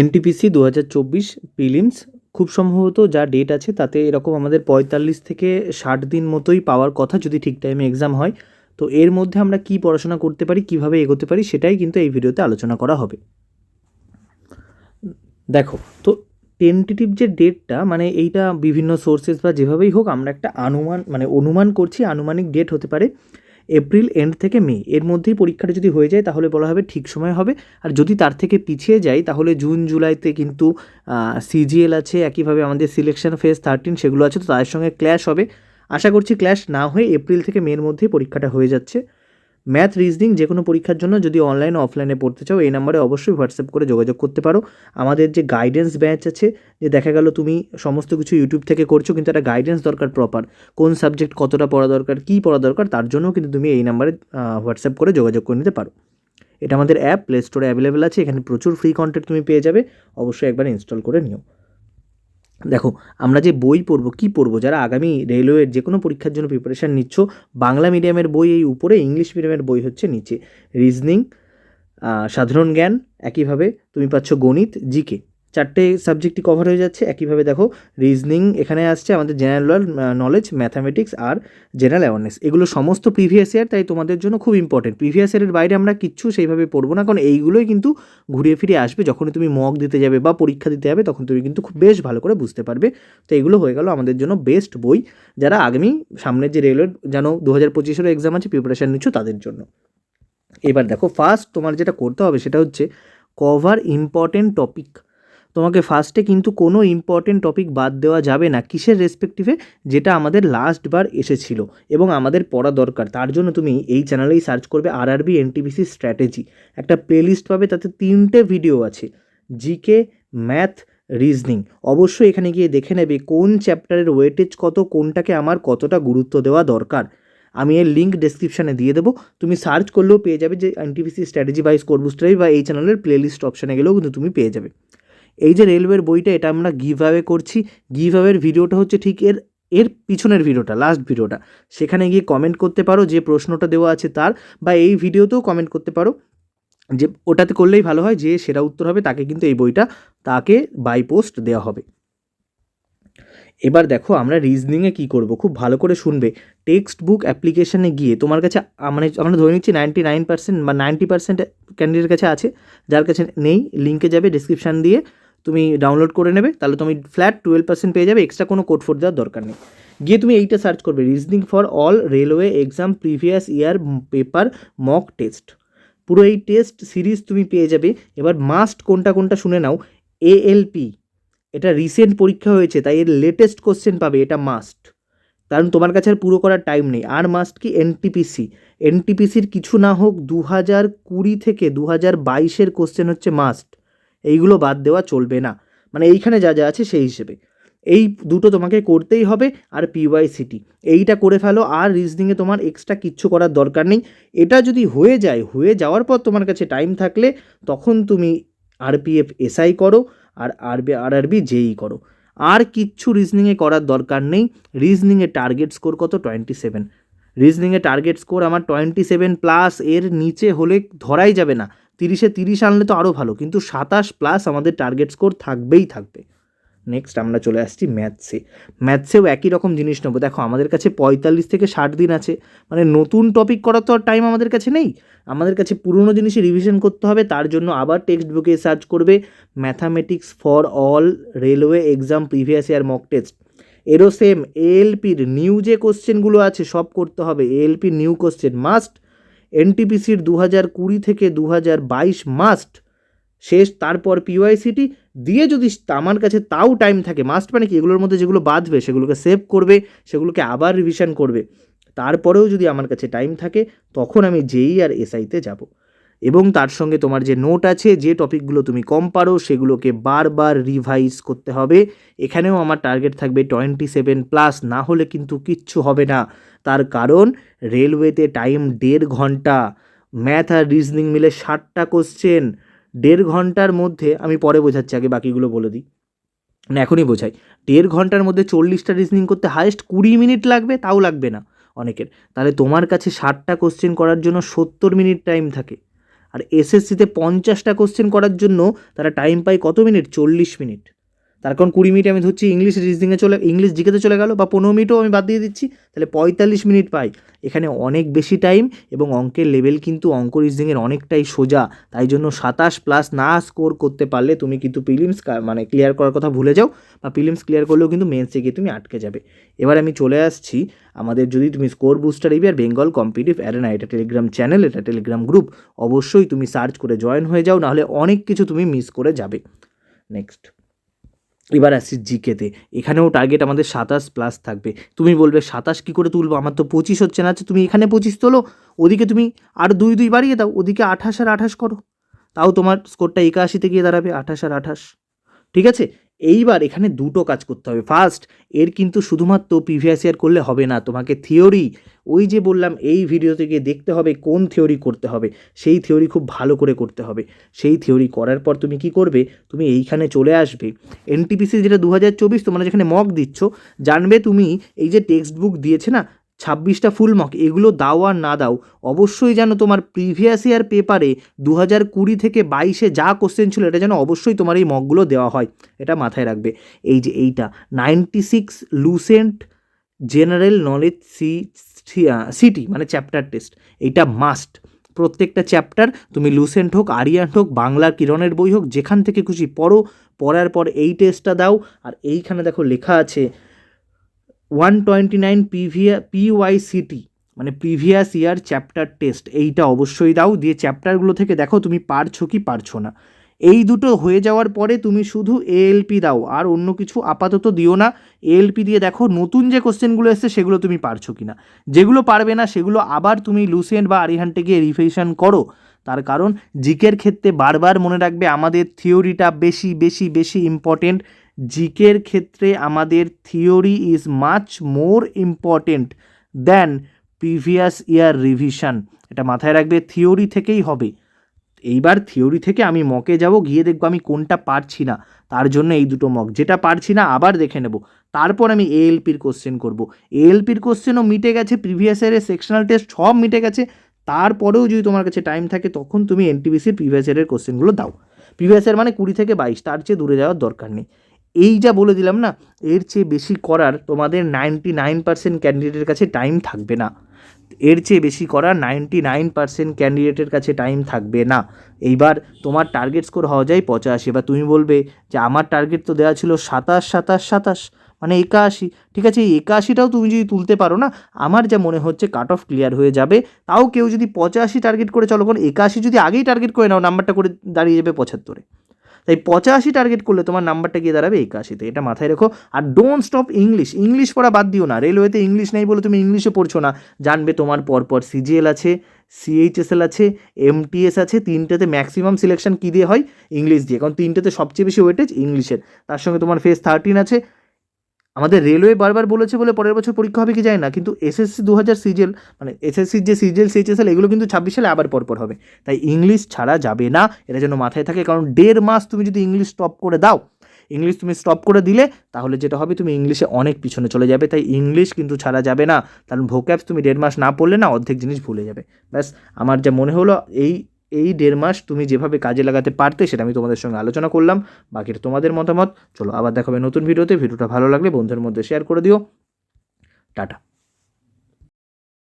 NTPC দু হাজার চব্বিশ প্রিলিমস খুব সম্ভবত যা ডেট আছে তাতে এরকম আমাদের পঁয়তাল্লিশ থেকে ষাট দিন মতোই পাওয়ার কথা যদি ঠিক টাইমে এক্সাম হয়। তো এর মধ্যে আমরা কি পড়াশোনা করতে পারি, কীভাবে এগোতে পারি সেটাই কিন্তু এই ভিডিওতে আলোচনা করা হবে। দেখো, তো টেন্টেটিভ যে ডেটটা মানে এইটা বিভিন্ন সোর্সেস বা যেভাবেই হোক আমরা একটা আনুমান মানে অনুমান করছি, আনুমানিক ডেট হতে পারে। এপ্রিল এন্ড থেকে মে, এর মধ্যেই পরীক্ষাটা যদি হয়ে যায় তাহলে বলা হবে ঠিক সময় হবে। আর যদি তার থেকে পিছিয়ে যায় তাহলে জুন, জুলাইতে কিন্তু সিজিএল আছে, একইভাবে আমাদের সিলেকশন ফেজ থার্টিন সেগুলো আছে, তো তাদের সঙ্গে ক্ল্যাশ হবে। আশা করছি ক্ল্যাশ না হয়ে এপ্রিল থেকে মের মধ্যেই পরীক্ষাটা হয়ে যাচ্ছে। ম্যাথ, রিজনিং যে কোনো পরীক্ষার জন্য যদি অনলাইন অফলাইনে পড়তে চাও, এই নাম্বারে অবশ্যই হোয়াটসঅ্যাপ করে যোগাযোগ করতে পারো। আমাদের যে গাইডেন্স ব্যাচ আছে, যে দেখা গেল তুমি সমস্ত কিছু ইউটিউব থেকে করছ, কিন্তু একটা গাইডেন্স দরকার প্রপার। কোন সাবজেক্ট কতটা পড়া দরকার, কী পড়া দরকার, তার জন্য কিন্তু তুমি এই নাম্বারে হোয়াটসঅ্যাপ করে যোগাযোগ করে নিতে পারো। এটা আমাদের অ্যাপ, প্লে স্টোরে অ্যাভেলেবেল আছে, এখানে প্রচুর ফ্রি কন্টেন্ট তুমি পেয়ে যাবে, অবশ্যই একবার ইনস্টল করে নিও। দেখো, আমরা যে বই পড়ব, কি পড়ব? যারা আগামী রেলওয়ের যে কোনো পরীক্ষার জন্য প্রিপারেশান নিচ্ছ, বাংলা মিডিয়ামের বই এই উপরে ইংলিশ মিডিয়ামের বই হচ্ছে নিচে। রিজনিং সাধারণ জ্ঞান, একইভাবে তুমি পাচ্ছ গণিত জিকে চারটে সাবজেক্টই কভার হয়ে যাচ্ছে। একইভাবে দেখো রিজনিং এখানে আসছে, আমাদের জেনারেল নলেজ ম্যাথামেটিক্স আর জেনারেল অ্যাওয়ারনেস এগুলো সমস্ত প্রিভিয়াস ইয়ার তাই তোমাদের জন্য খুব ইম্পর্টেন্ট প্রিভিয়াস ইয়ারের বাইরে আমরা কিচ্ছু সেইভাবে পড়ব না, কারণ এইগুলোই কিন্তু ঘুরিয়ে ফিরে আসবে। যখন তুমি মক দিতে যাবে বা পরীক্ষা দিতে যাবে, তখন তুমি কিন্তু খুব বেশ ভালো করে বুঝতে পারবে। তো এগুলো হয়ে গেল আমাদের জন্য বেস্ট বই। যারা আগামী সামনের যে রেলওয়ের যেন দু হাজার পঁচিশেরও এক্সাম আছে প্রিপারেশান নিচ্ছ তাদের জন্য। এবার দেখো ফার্স্ট তোমার যেটা করতে হবে সেটা হচ্ছে কভার ইম্পর্টেন্ট টপিক তোমাকে ফার্স্টে কিন্তু কোনো ইম্পর্টেন্ট টপিক বাদ দেওয়া যাবে না। কিসের রেসপেক্টিভে যেটা আমাদের লাস্ট বার এসেছিল এবং আমাদের পড়া দরকার। তার জন্য তুমি এই চ্যানেলেই সার্চ করবে আর আরবি এনটিপিসি স্ট্র্যাটেজি একটা প্লেলিস্ট পাবে, তাতে তিনটে ভিডিও আছে। জিকে ম্যাথ রিজনিং অবশ্যই এখানে গিয়ে দেখে নেবে কোন চ্যাপ্টারের ওয়েটেজ কত, কোনটাকে আমার কতটা গুরুত্ব দেওয়া দরকার। আমি এর লিঙ্ক ডেসক্রিপশানে দিয়ে দেবো। তুমি সার্চ করলেও পেয়ে যাবে যে এনটিপিসি স্ট্র্যাটেজি বাই স্কোর বুস্টারি বা এই চ্যানেলের প্লেলিস্ট অপশানে গেলেও কিন্তু তুমি পেয়ে যাবে। এই যে রেলওয়ের বইটা, এটা আমরা গিভ অ্যাওয়ে করছি। গিভ অ্যাওয়ের ভিডিওটা হচ্ছে ঠিক এর এর পিছনের ভিডিওটা লাস্ট ভিডিওটা। সেখানে গিয়ে কমেন্ট করতে পারো যে প্রশ্নটা দেওয়া আছে তার, বা এই ভিডিওতেও কমেন্ট করতে পারো যে ওটাতে করলেই ভালো হয়, যে সেরা উত্তর হবে, তাকে কিন্তু এই বইটা, তাকে বাই পোস্ট দেওয়া হবে। এবার দেখো আমরা রিজনিংয়ে কী করব, খুব ভালো করে শুনবে। টেক্সট বুক অ্যাপ্লিকেশানে গিয়ে তোমার কাছে মানে আমরা ধরে নিচ্ছি নাইনটি নাইন পার্সেন্ট বা নাইনটি পার্সেন্ট ক্যান্ডিডেটের কাছে আছে, যার কাছে নেই লিঙ্কে যাবে ডিসক্রিপশান দিয়ে। তুমি ডাউনলোড করে নেবে, তাহলে তুমি ফ্ল্যাট টুয়েলভ পার্সেন্ট পেয়ে যাবে এক্সট্রা কোনো কোড ফোড দেওয়ার দরকার নেই। গিয়ে তুমি এইটা সার্চ করবে reasoning for all railway exam previous year paper mock test পুরো এই টেস্ট সিরিজ তুমি পেয়ে যাবে। এবার মাস্ট কোনটা কোনটা শুনে নাও। এএলপি এটা রিসেন্ট পরীক্ষা হয়েছে, তাই এর লেটেস্ট কোশ্চেন পাবে, এটা মাস্ট কারণ তোমার কাছে আর পুরো করার টাইম নেই। আর মাস্ট কি? এনটিপিসি এনটিপিসির কিছু না হোক দু হাজার কুড়ি থেকে দু হাজার বাইশের কোশ্চেন হচ্ছে মাস্ট এইগুলো বাদ দেওয়া চলবে না। মানে এইখানে যা যা আছে সেই হিসেবে। এই দুটো তোমাকে করতেই হবে আর পিওয়াই সিটি এইটা করে ফেলো আর রিজনিংয়ে তোমার এক্সট্রা কিচ্ছু করার দরকার নেই। এটা যদি হয়ে যায়, হয়ে যাওয়ার পর তোমার কাছে টাইম থাকলে তখন তুমি আরপিএফ এসআই করো আর আরবি আর আরবি জেই করো। আর কিচ্ছু রিজনিংয়ে করার দরকার নেই। রিজনিংয়ে টার্গেট স্কোর কত? টোয়েন্টি সেভেন রিজনিংয়ে টার্গেট স্কোর আমার টোয়েন্টি সেভেন প্লাস এর নিচে হলে ধরাই যাবে না। তিরিশে তিরিশ আনলে তো আরও ভালো, কিন্তু সাতাশ প্লাস আমাদের টার্গেট স্কোর থাকবেই থাকবে। নেক্সট আমরা চলে আসছি ম্যাথসে ম্যাথসেও একই রকম জিনিস নেব। দেখো, আমাদের কাছে পঁয়তাল্লিশ থেকে ষাট দিন আছে। মানে নতুন টপিক করার তো আর টাইম আমাদের কাছে নেই। আমাদের কাছে পুরনো জিনিসে রিভিশন করতে হবে, তার জন্য আবার টেক্সট বুকে সার্চ করবে mathematics for all railway exam previous year mock test এরও সেম এএলপির নিউ যে কোশ্চেনগুলো আছে, সব করতে হবে। এএলপির নিউ কোশ্চেন মাস্ট এনটিপিসির দু হাজার কুড়ি থেকে দু হাজার বাইশ মাস্ট শেষ, তারপর পিওয়াইসিটি দিয়ে যদি আমার কাছে তাও টাইম থাকে, মাস্ট মানে কি? এগুলোর মধ্যে যেগুলো বাঁধবে, সেগুলোকে সেভ করবে, সেগুলোকে আবার রিভিশন করবে। তারপরেও যদি আমার কাছে টাইম থাকে, তখন আমি জেই আর এসআইতে যাব। এবং তার সঙ্গে তোমার যে নোট আছে, যে টপিকগুলো তুমি কম পারো, সেগুলোকে বারবার রিভাইজ করতে হবে। এখানেও আমার টার্গেট থাকবে টোয়েন্টি সেভেন প্লাস না হলে কিন্তু কিচ্ছু হবে না। তার কারণ রেলওয়েতে টাইম দেড় ঘণ্টা। ম্যাথ আর রিজনিং মিলে ষাটটা কোশ্চেন দেড় ঘণ্টার মধ্যে, আমি পরে বোঝাচ্ছি, আগে বাকিগুলো বলে দিই। না, এখনই বোঝাই। দেড় ঘণ্টার মধ্যে চল্লিশটা রিজনিং করতে হায়েস্ট কুড়ি মিনিট লাগবে, তাও লাগবে না অনেকের। তাহলে তোমার কাছে ষাটটা কোশ্চেন করার জন্য সত্তর মিনিট টাইম থাকে। আর এসএসসিতে পঞ্চাশটা কোশ্চেন করার জন্য তারা টাইম পায় কত মিনিট চল্লিশ মিনিট তার কারণ কুড়ি মিনিট আমি ধরছি ইংলিশ রিজনিংয়ে চলে ইংলিশ জিকেতে চলে গেল, বা পনেরো মিনিটও আমি বাদ দিয়ে দিচ্ছি, তাহলে পঁয়তাল্লিশ মিনিট পাই। এখানে অনেক বেশি টাইম এবং অঙ্কের লেভেল কিন্তু অঙ্ক রিজনিংয়ের অনেকটাই সোজা। তাই জন্য সাতাশ প্লাস না স্কোর করতে পারলে তুমি কিন্তু প্রিলিমস মানে ক্লিয়ার করার কথা ভুলে যাও, বা প্রিলিমস ক্লিয়ার করলেও কিন্তু মেন্সে গিয়ে তুমি আটকে যাবে। এবার আমি চলে আসছি আমাদের যদি তুমি score booster A B Bengal competitive arena এটা টেলিগ্রাম চ্যানেল এটা টেলিগ্রাম গ্রুপ অবশ্যই তুমি সার্চ করে জয়েন হয়ে যাও, নাহলে অনেক কিছু তুমি মিস করে যাবে। নেক্সট এবার আসছি জিকেতে। এখানেও টার্গেট আমাদের সাতাশ প্লাস থাকবে। তুমি বলবে, সাতাশ কী করে তুলবো? আমার তো পঁচিশ হচ্ছে না আচ্ছা তুমি এখানে পঁচিশ তোলো। ওদিকে তুমি আর দুই দুই বাড়িয়ে দাও। ওদিকে আঠাশ আর আঠাশ করো। তাও তোমার স্কোরটা একাশিতে গিয়ে দাঁড়াবে, আঠাশ আর আঠাশ। ঠিক আছে? এইবার এখানে দুটো কাজ করতে হবে। ফার্স্ট এর কিন্তু শুধুমাত্র প্রিভিয়াস ইয়ার করলে হবে না, তোমাকে থিওরি ওই যে বললাম, এই ভিডিও থেকে দেখতে হবে কোন থিওরি করতে হবে। সেই থিওরি খুব ভালো করে করতে হবে। সেই থিওরি করার পর তুমি কি করবে, তুমি এইখানে চলে আসবে। এনটিপিসি যেটা দু হাজার চব্বিশ তোমরা যেখানে মক দিচ্ছ, জানবে তুমি এই যে টেক্সট বুক দিয়েছে না ছাব্বিশটা ফুল মক এগুলো দাও আর না দাও, অবশ্যই যেন তোমার প্রিভিয়াস ইয়ার পেপারে দু হাজার কুড়ি থেকে বাইশে যা কোশ্চেন ছিল, এটা যেন অবশ্যই তোমার এই মকগুলো দেওয়া হয়, এটা মাথায় রাখবে। এই যে এইটা ninety six Lucent general knowledge C CT মানে চ্যাপ্টার টেস্ট এইটা মাস্ট প্রত্যেকটা চ্যাপ্টার তুমি লুসেন্ট হোক আরিয়ান্ট হোক, বাংলা, কিরণের বই হোক, যেখান থেকে খুশি পড়ো, পড়ার পর এই টেস্টটা দাও, আর এইখানে দেখো লেখা আছে ওয়ান টোয়েন্টি নাইন পিভিয়া পিওয়াইসিটি মানে প্রিভিয়াস ইয়ার চ্যাপ্টার টেস্ট এইটা অবশ্যই দাও, দিয়ে চ্যাপ্টারগুলো থেকে দেখো তুমি পারছ কি পারছ না। এই দুটো হয়ে যাওয়ার পরে তুমি শুধু এএলপি দাও, আর অন্য কিছু আপাতত দিও না। এএলপি দিয়ে দেখো নতুন যে কোশ্চেনগুলো এসছে, সেগুলো তুমি পারছ কি না। যেগুলো পারবে না, সেগুলো আবার তুমি লুসেন্ট বা আরিহান্টে গিয়ে রিভিশন করো। তার কারণ জিকের ক্ষেত্রে বারবার মনে রাখবে, আমাদের থিওরিটা বেশি বেশি বেশি ইম্পর্টেন্ট জিকের ক্ষেত্রে আমাদের theory is much more important than previous year revision. এটা মাথায় রাখবে, থিওরি থেকেই হবে। এইবার থিওরি থেকে আমি মকে যাব, গিয়ে দেখব আমি কোনটা পারছি না। তার জন্য এই দুটো মক। যেটা পারছি না, আবার দেখে নেব। তারপর আমি এএলপির কোশ্চেন করব। এএলপির কোশ্চেনও মিটে গেছে প্রিভিয়াস ইয়ারের সেকশনাল টেস্ট সব মিটে গেছে। তারপরেও যদি তোমার কাছে টাইম থাকে, তখন তুমি এনটিবিসির প্রিভিয়াস ইয়ারের কোশ্চেনগুলো দাও। প্রিভিয়াস ইয়ার মানে কুড়ি থেকে বাইশ, তার চেয়ে দূরে যাওয়ার দরকার নেই। এই যা বলে দিলাম না, এর চেয়ে বেশি করার তোমাদের নাইনটি নাইন পার্সেন্ট ক্যান্ডিডেটের কাছে টাইম থাকবে না। এর চেয়ে বেশি করা নাইনটি নাইন পার্সেন্ট ক্যান্ডিডেটের কাছে টাইম থাকবে না। এইবার তোমার টার্গেট স্কোর হওয়া যায় পঁচাশি। এবার তুমি বলবে যে আমার টার্গেট তো দেওয়া ছিল সাতাশ সাতাশ সাতাশ মানে একাশি। ঠিক আছে, এই একাশিটাও তুমি যদি তুলতে পারো না, আমার যা মনে হচ্ছে কাট অফ ক্লিয়ার হয়ে যাবে। তাও কেউ যদি পঁচাশি টার্গেট করে, চলো কারণ একাশি যদি আগেই টার্গেট করে নাও নাম্বারটা করে দাঁড়িয়ে যাবে পঁচাত্তরে। তাই পঁচাশি টার্গেট করলে তোমার নাম্বারটা গিয়ে দাঁড়াবে একাশিতে। এটা মাথায় রেখো। আর ডোন্ট স্টপ ইংলিশ ইংলিশ পড়া বাদ দিও না। রেলওয়েতে ইংলিশ নেই বলে তুমি ইংলিশে পড়ছো না। জানবে তোমার পরপর সিজিএল আছে সিএইচএসএল আছে এমটিএস আছে, তিনটেতে ম্যাক্সিমাম সিলেকশন কী দিয়ে হয়? ইংলিশ দিয়ে। কারণ তিনটেতে সবচেয়ে বেশি ওয়েটেজ ইংলিশের তার সঙ্গে তোমার ফেস থার্টিন আছে। আমাদের রেলওয়ে বারবার বলেছে বলে পরের বছর পরীক্ষা হবে কি যায় না, কিন্তু এসএসসি দু হাজার সিজেল মানে এসএসসির যে সিজেল, সিএইচএসএল, এগুলো কিন্তু ছাব্বিশ সালে আবার পরপর হবে। তাই ইংলিশ ছাড়া যাবে না এটা যেন মাথায় থাকে, কারণ দেড় মাস তুমি যদি ইংলিশ স্টপ করে দাও, ইংলিশ তুমি স্টপ করে দিলে, তাহলে যেটা হবে তুমি ইংলিশে অনেক পিছনে চলে যাবে, তাই ইংলিশ কিন্তু ছাড়া যাবে না। কারণ ভোক্যাপস তুমি দেড় মাস না পড়লে না, অর্ধেক জিনিস ভুলে যাবে। ব্যাস, আমার যা মনে হলো, এই এই দেড় মাস তুমি যেভাবে কাজে লাগাতে পারতে সেটা আমি তোমাদের সঙ্গে আলোচনা করলাম। বাকিটা তোমাদের মতামত। চলো আবার দেখাবে নতুন ভিডিওতে। ভিডিওটা ভালো লাগলে বন্ধুর মধ্যে শেয়ার করে দিও। টাটা।